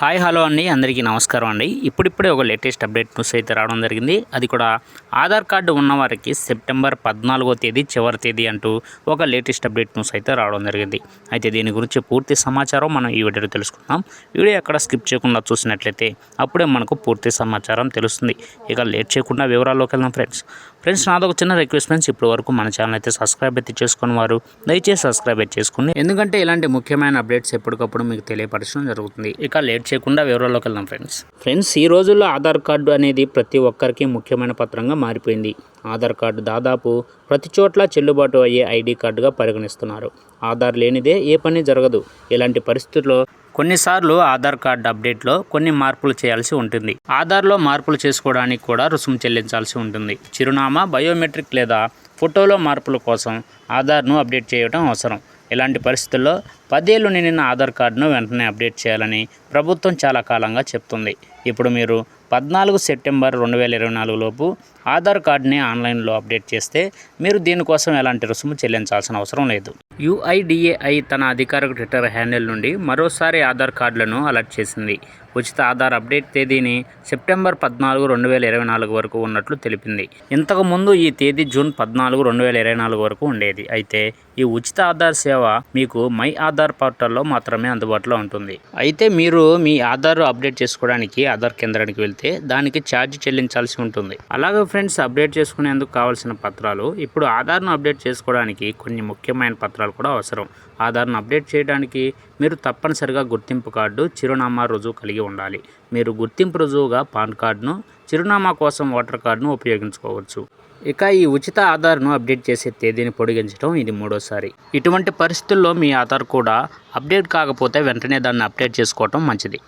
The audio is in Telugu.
హాయ్ హలో అండి. అందరికీ నమస్కారం అండి. ఇప్పుడిప్పుడే ఒక లేటెస్ట్ అప్డేట్ న్యూస్ అయితే రావడం జరిగింది. అది కూడా ఆధార్ కార్డు ఉన్నవారికి సెప్టెంబర్ పద్నాలుగో తేదీ చివరి తేదీ అంటూ ఒక లేటెస్ట్ అప్డేట్ న్యూస్ అయితే రావడం జరిగింది. అయితే దీని గురించి పూర్తి సమాచారం మనం ఈ వీడియోలో తెలుసుకుందాం. వీడియో ఎక్కడ స్కిప్ చేయకుండా చూసినట్లయితే అప్పుడే మనకు పూర్తి సమాచారం తెలుస్తుంది. ఇక లేట్ చేయకుండా వివరాల్లోకి వెళ్దాం ఫ్రెండ్స్. ఫ్రెండ్స్ నాదొక చిన్న రిక్వెస్ట్ ఫ్రెండ్స్. ఇప్పటి వరకు మన ఛానల్ అయితే సబ్స్క్రైబ్ అయితే చేసుకుని వారు దయచేసి సబ్స్క్రైబ్ అయితే చేసుకోండి. ఎందుకంటే ఇలాంటి ముఖ్యమైన అప్డేట్స్ ఎప్పటికప్పుడు మీకు తెలియపరచడం జరుగుతుంది. ఇక లేట్ చేయకుండా వివరాల్లోకి వెళ్దాం ఫ్రెండ్స్ ఫ్రెండ్స్ ఈ రోజుల్లో ఆధార్ కార్డు అనేది ప్రతి ఒక్కరికి ముఖ్యమైన పత్రంగా మారిపోయింది. ఆధార్ కార్డు దాదాపు ప్రతి చోట్ల చెల్లుబాటు అయ్యే ఐడి కార్డుగా పరిగణిస్తున్నారు. ఆధార్ లేనిదే ఏ పని జరగదు. ఇలాంటి పరిస్థితుల్లో కొన్నిసార్లు ఆధార్ కార్డు అప్డేట్లో కొన్ని మార్పులు చేయాల్సి ఉంటుంది. ఆధార్లో మార్పులు చేసుకోవడానికి కూడా రుసుము చెల్లించాల్సి ఉంటుంది. చిరునామా బయోమెట్రిక్ లేదా ఫోటోలో మార్పుల కోసం ఆధార్ను అప్డేట్ చేయడం అవసరం. ఇలాంటి పరిస్థితుల్లో పదేళ్ళు నిండిన ఆధార్ కార్డును వెంటనే అప్డేట్ చేయాలని ప్రభుత్వం చాలా కాలంగా చెప్తుంది. ఇప్పుడు మీరు పద్నాలుగు సెప్టెంబర్ రెండు వేల ఇరవై నాలుగు లోపు ఆధార్ కార్డుని ఆన్లైన్లో అప్డేట్ చేస్తే మీరు దీనికోసం ఎలాంటి రుసుము చెల్లించాల్సిన అవసరం లేదు. యుఐడిఏఐ తన అధికారిక ట్విట్టర్ హ్యాండిల్ నుండి మరోసారి ఆధార్ కార్డులను అలర్ట్ చేసింది. ఉచిత ఆధార్ అప్డేట్ తేదీని సెప్టెంబర్ పద్నాలుగు రెండు వేల ఇరవై నాలుగు వరకు ఉన్నట్లు తెలిపింది. ఇంతకు ముందు ఈ తేదీ జూన్ పద్నాలుగు రెండు వేల ఇరవై నాలుగు వరకు ఉండేది. అయితే ఈ ఉచిత ఆధార్ సేవ మీకు మై ఆధార్ పోర్టల్లో మాత్రమే అందుబాటులో ఉంటుంది. అయితే మీరు మీ ఆధార్ అప్డేట్ చేసుకోవడానికి ఆధార్ కేంద్రానికి వెళ్తే దానికి ఛార్జ్ చెల్లించాల్సి ఉంటుంది. అలాగే ఫ్రెండ్స్ అప్డేట్ చేసుకునేందుకు కావాల్సిన పత్రాలు ఇప్పుడు ఆధార్ను అప్డేట్ చేసుకోవడానికి కొన్ని ముఖ్యమైన పత్రాలు కూడా అవసరం. ఆధార్ను అప్డేట్ చేయడానికి మీరు తప్పనిసరిగా గుర్తింపు కార్డు చిరునామా రుజువు కలిగి ఉండాలి. మీరు గుర్తింపు రుజువుగా పాన్ కార్డును చిరునామా కోసం ఓటర్ కార్డును ఉపయోగించుకోవచ్చు. ఇక ఈ ఉచిత ఆధార్ను అప్డేట్ చేసే తేదీని పొడిగించడం ఇది మూడోసారి. ఇటువంటి పరిస్థితుల్లో మీ ఆధార్ కూడా అప్డేట్ కాకపోతే వెంటనే దాన్ని అప్డేట్ చేసుకోవటం మంచిది.